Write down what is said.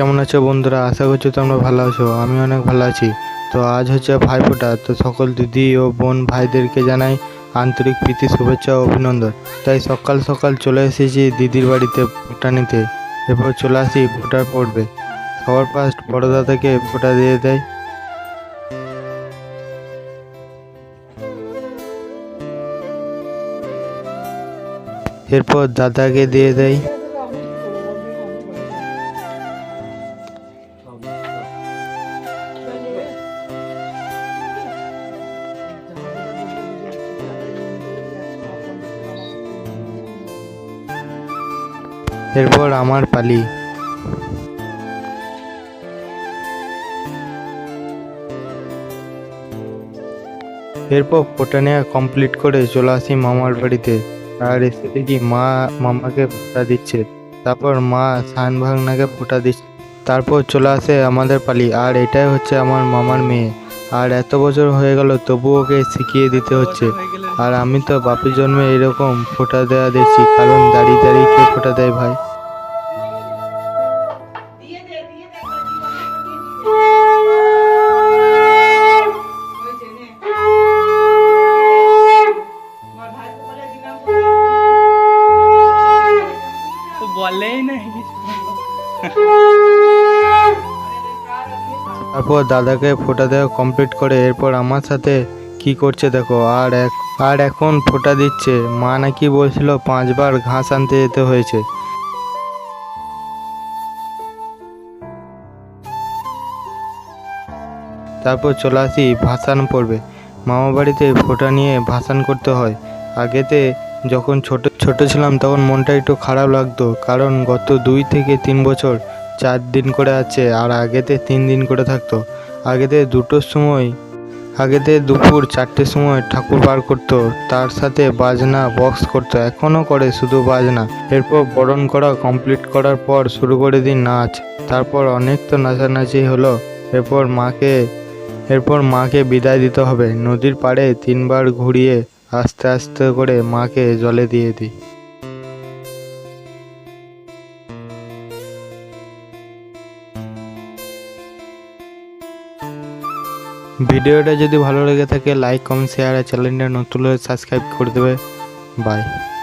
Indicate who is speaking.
Speaker 1: কেমন আছো বন্ধুরা? আশা করছি তোমরা ভালো আছো, আমি অনেক ভালো আছি। তো আজ হচ্ছে ভাইফোঁটা, তো সকল দিদি ও বোন ভাইদেরকে জানাই আন্তরিক প্রীতি, শুভেচ্ছা ও অভিনন্দন। তাই সকাল সকাল চলে এসেছি দিদির বাড়িতে ফোঁটা নিতে। এরপর চলে আসি ফোঁটা পড়বে সবার ফার্স্ট বড় দাদাকে ফোঁটা দিয়ে দেয় এরপর দাদাকে দিয়ে দেয় এরপর আমার পালি। এরপর ফোটা নেওয়া কমপ্লিট করে চলে আসি মামার বাড়িতে। আর এসে দেখি মা মামাকে ফোঁটা দিচ্ছে। তারপর মা সান ভাগনাকে ফোঁটা দিচ্ছে। তারপর চলে আসে আমাদের পালি। আর এটাই হচ্ছে আমার মামার মেয়ে। আর এত বছর হয়ে গেল তবু ওকে শিখিয়ে দিতে হচ্ছে। আর আমি তো বাপের জন্মে এরকম ফোঁটা দেওয়া দেখছি কারণ দাঁড়িয়ে দাঁড়িয়ে কে ফোঁটা দেয় ভাই? তারপর দাদাকে ফোঁটা দেওয়া কমপ্লিট করে এরপর আমার সাথে কি করছে দেখো? আর এক, আর এখন ফোঁটা দিচ্ছে। মা নাকি বলছিল পাঁচবার ঘাস আনতে যেতে হয়েছে। তারপর চলে আসি ভাসান পড়বে। মামা বাড়িতে ফোঁটা নিয়ে ভাসান করতে হয়। আগেতে যখন ছোট ছোট ছিলাম তখন মনটা একটু খারাপ লাগতো। কারণ গত দুই থেকে তিন বছর চার দিন করে আছে আর আগেতে তিন দিন করে থাকতো। আগেতে দুটোর সময় আগেতে দুপুর চারটের সময় ঠাকুর বার করতো, তার সাথে বাজনা বক্স করতো এখনও করে শুধু বাজনা। এরপর বরণ করা কমপ্লিট করার পর শুরু করে দিন নাচ। তারপর অনেক তো নাচানাচি হলো, এরপর মাকে এরপর মাকে বিদায় দিতে হবে। নদীর পাড়ে তিনবার ঘুরিয়ে আস্তে আস্তে করে মাকে জলে দিয়ে দিই। ভিডিওটা যদি ভালো লেগে থাকে লাইক কমেন্ট শেয়ার আর চ্যানেলটা নতুন সাবস্ক্রাইব করে দেবে। বাই